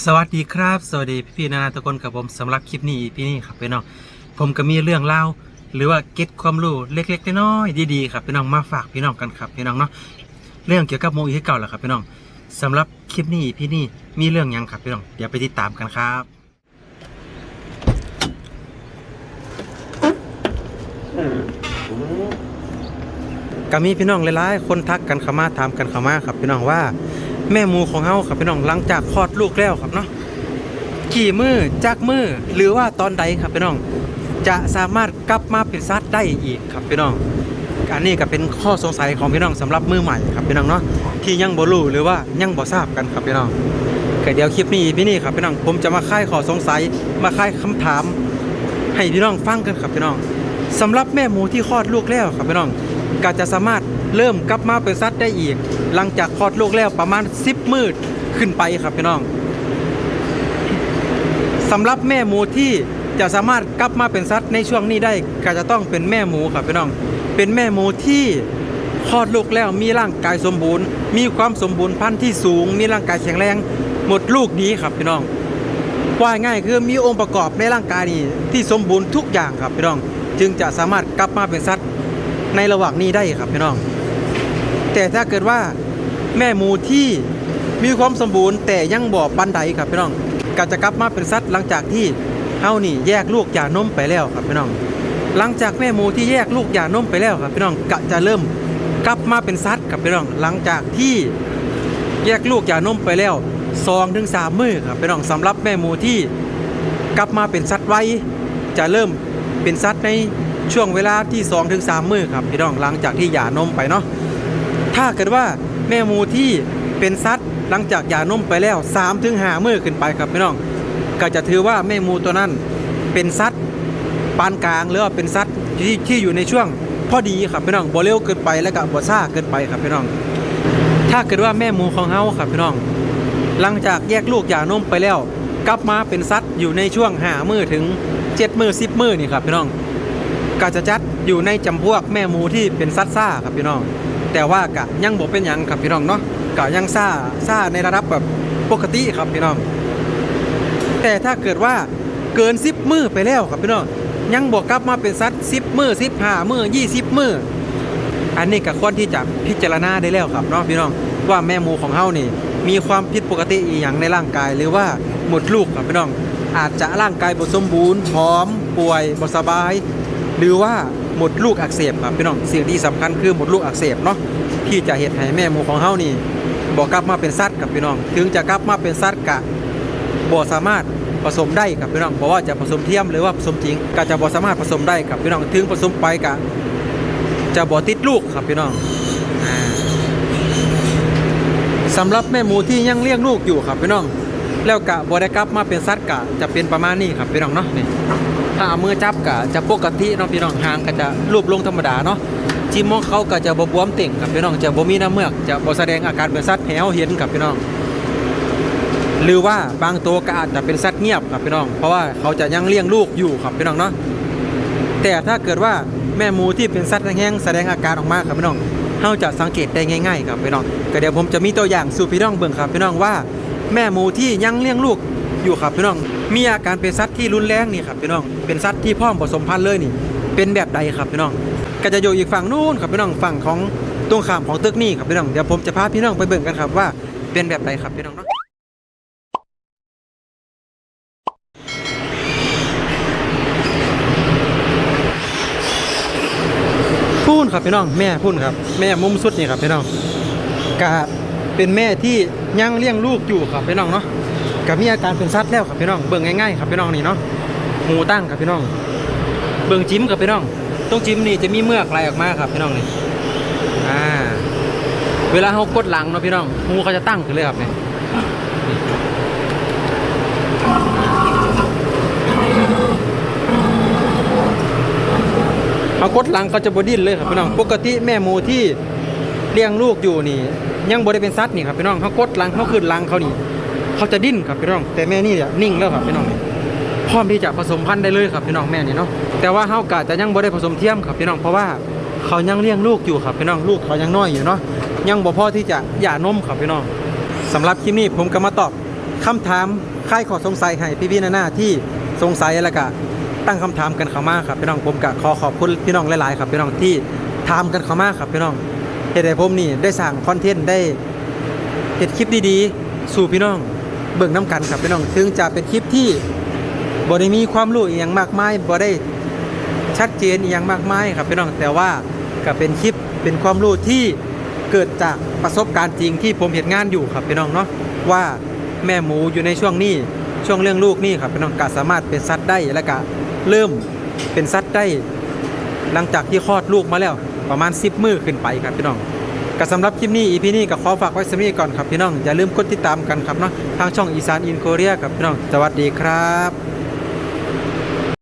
สวัสดีครับ สวัสดีพี่พี่ๆนานาทุกคนกับผมสำหรับคลิปนี้พี่นี่ครับพี่น้องผมก็มีเรื่องเล่าหรือว่าเก็ตความรู้เล็กๆน้อยๆดีๆครับพี่น้องมาฝากพี่น้องกันครับพี่น้องเนาะเรื่องเกี่ยวกับโมอีที่เก่าแหละครับพี่น้องสำหรับคลิปนี้พี่นี่มีเรื่องยังครับพี่น้องเดี๋ยวไปติดตามกันครับก็มีพี่น้องหลายๆคนทักกันเข้ามาถามกันเข้ามาครับพี่น้องว่า แม่หมูของเฮาครับพี่น้องหลังจากคลอดลูกแล้วครับเนาะกี่มือจากมือหรือว่าตอนใดครับพี่น้อง จะสามารถกลับมาเป็นสัตว์ได้อีกครับพี่น้องอันนี้ก็เป็นข้อสงสัยของพี่น้องสำหรับมือใหม่ครับพี่น้องเนาะที่ยังบ่รู้หรือว่ายังบ่ทราบกันครับพี่น้องก็เดี๋ยวคลิปนี้พี่นี่ครับพี่น้องผมจะมาคลายข้อสงสัยมาคลายคำถาม ให้พี่น้องฟังกันครับพี่น้องสำหรับแม่หมูที่คลอดลูกแล้วครับพี่น้องก็จะสามารถ เริ่มกลับมาเป็นสัตว์ได้อีก หลังจากคลอดลูกแล้วประมาณ 10 มืดขึ้นไปครับพี่น้องสำหรับแม่หมูที่จะสามารถกลับมาเป็นสัตว์ในช่วงนี้ได้ก็จะต้องเป็นแม่หมูครับพี่น้อง เป็นแม่หมูที่คลอดลูกแล้วมีร่างกายสมบูรณ์ มีความสมบูรณ์พันธุ์ที่สูง มีร่างกายแข็งแรง หมดลูกดีครับพี่น้องว่าง่ายคือมีองค์ประกอบในร่างกายนี่ที่สมบูรณ์ทุกอย่างครับพี่น้อง จึงจะสามารถกลับมาเป็นสัตว์ในระหว่างนี้ได้ครับพี่น้อง แต่ถ้าเกิดว่าแม่หมูที่มีความสมบูรณ์ แต่ยังบ่ปันใดครับพี่น้องก็จะกลับมาเป็นสัตว์หลังจากที่เฮานี่แยกลูกหย่านมไปแล้วครับพี่น้อง หลังจากแม่หมูที่แยกลูกหย่านมไปแล้วครับพี่น้องก็จะเริ่มกลับมาเป็นสัตว์ครับพี่น้อง หลังจากที่แยกลูกหย่านมไปแล้วสองถึงสามมือครับพี่น้องสำหรับแม่หมูที่กลับมาเป็นสัตว์ไว้จะเริ่มเป็นสัตว์ในช่วงเวลาที่2-3ถึงสมมือครับพี่น้องหลังจากที่หย่านมไปเนาะ ถ้าเกิดว่าแม่หมูที่เป็นสัตว์หลังจากหย่านมไปแล้ว3ถึงหมื้อขึ้นไปครับพี่น้อง ก็จะถือว่าแม่หมูตัวนั้นเป็นสัตว์ปานกลางหรือว่าเป็นสัตว์ที่ที่อยู่ในช่วงพอดีครับพี่น้องบ่เร็วเกินไปและก็บ่ช้าเกินไปครับพี่น้อง ถ้าเกิดว่าแม่หมูของเฮาครับพี่น้อง หลังจากแยกลูกหย่านมไปแล้ว กลับมาเป็นสัตว์อยู่ในช่วงหามือถึงเจ็ดมือสิบมือนี่ครับพี่น้องก็จะจัดอยู่ในจำพวกแม่หมูที่เป็นสัตว์ซ่าครับพี่น้อง แต่ว่ากะยังบ่เป็นยังครับพี่น้องเนาะกะยังซ่าซ่าในระดับแบบปกติครับพี่น้อง แต่ถ้าเกิดว่าเกินสิบมือไปแล้วครับพี่น้องยังบอกกลับมาเป็นสัตว์สิบมือสิบห้ามือยี่สิบมืออันนี้ก็ควรที่จะพิจารณาได้แล้วครับเนาะพี่น้องว่าแม่หมูของเฮานี่ มีความผิดปกติอีหยังในร่างกายหรือว่าหมดลูกครับพี่น้องอาจจะร่างกายบสมบูรณ์พร้อมป่วยบสบาย หรือว่า หมดลูกอักเสบครับพี่น้องสิ่งที่สำคัญคือหมดลูกอักเสบเนาะที่จะเฮ็ดให้แม่หมูของเฮานี่บ่กลับมาเป็นสัตว์กับพี่น้อง ถึงจะกลับมาเป็นสัตว์กะบ่สามารถผสมได้ครับพี่น้องเพราะว่าจะผสมเทียมหรือว่าผสมจริงก็จะบ่สามารถผสมได้ครับพี่น้องถึงผสมไปกะจะบ่ติดลูกครับพี่น้องอ่าสำหรับแม่หมูที่ยังเลี้ยงลูกอยู่ครับพี่น้อง แล้วกะบ่ได้กลับมาเป็นสัตว์กะจะเป็นประมาณนี้ครับพี่น้องเนาะนี่ ถ้าเอามือจับกะจะปกติเนาะพี่น้องหางก็จะรูปลงธรรมดาเนาะจิ้มของเขาก็จะบวมเต่งครับพี่น้องจะบ่มีน้ำเมือกจะบ่แสดงอาการเป็นสัตว์แหวเห็นครับพี่น้อง หรือว่าบางตัวก็อาจจะเป็นสัตว์เงียบครับพี่น้อง เพราะว่าเขาจะยังเลี้ยงลูกอยู่ครับพี่น้องเนาะแต่ถ้าเกิดว่าแม่หมูที่เป็นสัตว์แห้งแสดงอาการออกมาครับพี่น้องเราจะสังเกตได้ง่ายๆครับพี่น้องก็เดี๋ยวผมจะมีตัวอย่างสู่พี่น้องเบิ่งครับพี่น้องว่า แม่หมูที่ยังเลี้ยงลูกอยู่ครับพี่น้อง มีอาการเป็นสัตว์ที่รุนแรงนี่ครับพี่น้อง เป็นสัตว์ที่พร้อมผสมพันธุ์เลยนี่ เป็นแบบใดครับพี่น้องก็จะอยู่อีกฝั่งนู้นครับพี่น้องฝั่งของตรงข้ามของตึกนี่ครับพี่น้องเดี๋ยวผมจะพาพี่น้องไปเบิ่งกันครับว่าเป็นแบบใดครับพี่น้องเนาะพูนครับพี่น้องแม่พูนครับ แม่มุมสุดนี่ครับพี่น้องกะเป็นแม่ที่ยังเลี้ยงลูกอยู่ครับพี่น้องเนาะ กับมีอาการเป็นสัตว์แล้วครับพี่น้องเบิ่งง่ายๆครับพี่น้องนี่เนาะหูตั้งครับพี่น้อง เบิ่งจิ้มครับพี่น้องตรงจิ้มนี่จะมีเมือกไหลออกมาครับพี่น้องนี่อ่าเวลาเขากดหลังเนาะพี่น้องหูเขาจะตั้งขึ้นเลยครับเนี่ยเขากดหลังเขาจะบดิ้นเลยครับพี่น้องปกติแม่หมูที่เลี้ยงลูกอยู่นี่ ยังบ่ได้เป็นสัตว์นี่ครับพี่น้องเขากดหลังเขาขึ้นหลังเขานี่ เขาจะดิ้นครับพี่น้อง แต่แม่นี่เนี่ยนิ่งแล้วครับพี่น้องนี่พร้อมที่จะผสมพันธุ์ได้เลยครับพี่น้องแม่นี่เนาะแต่ว่าเฮากะจะยังบ่ได้ผสมเทียมครับพี่น้องเพราะว่าเขายังเลี้ยงลูกอยู่ครับพี่น้องลูกเขายังน้อยอยู่เนาะยังบ่พอที่จะหย่านมครับพี่น้องสำหรับคลิปนี้ผมก็มาตอบคำถามคลายข้อสงสัยให้พี่ๆนานาที่สงสัยแล้วก็ตั้งคำถามกันเข้ามาครับพี่น้องผมก็ขอขอบคุณพี่น้องหลายๆครับพี่น้องที่ถามกันเข้ามาครับพี่น้องเฮ็ดให้ผมนี่ได้สร้างคอนเทนต์ได้เฮ็ดคลิปดีๆ สู่พี่น้อง เบิ่งน้ำกันครับพี่น้องถึงจะเป็นคลิปที่บ่ได้มีความรู้อีหยังมากมายบ่ได้ชัดเจนอีหยังมากมายครับพี่น้องแต่ว่าก็เป็นคลิปเป็นความรู้ที่เกิดจากประสบการณ์จริงที่ผมเห็นงานอยู่ครับพี่น้องเนาะว่าแม่หมูอยู่ในช่วงนี้ช่วงเรื่องลูกนี่ครับพี่น้องก็สามารถเป็นสัตว์ได้แล้วก็เริ่มเป็นสัตว์ได้ หลังจากที่คลอดลูกมาแล้วประมาณ 10 มื้อขึ้นไปครับพี่น้อง ก็สำหรับคลิปนี้ EP นี้ก็ขอฝากไว้สำหรับนี้ก่อนครับพี่น้องอย่าลืมกดติดตามกันครับเนาะทางช่องอีสานอินโคเรียครับพี่น้องสวัสดีครับ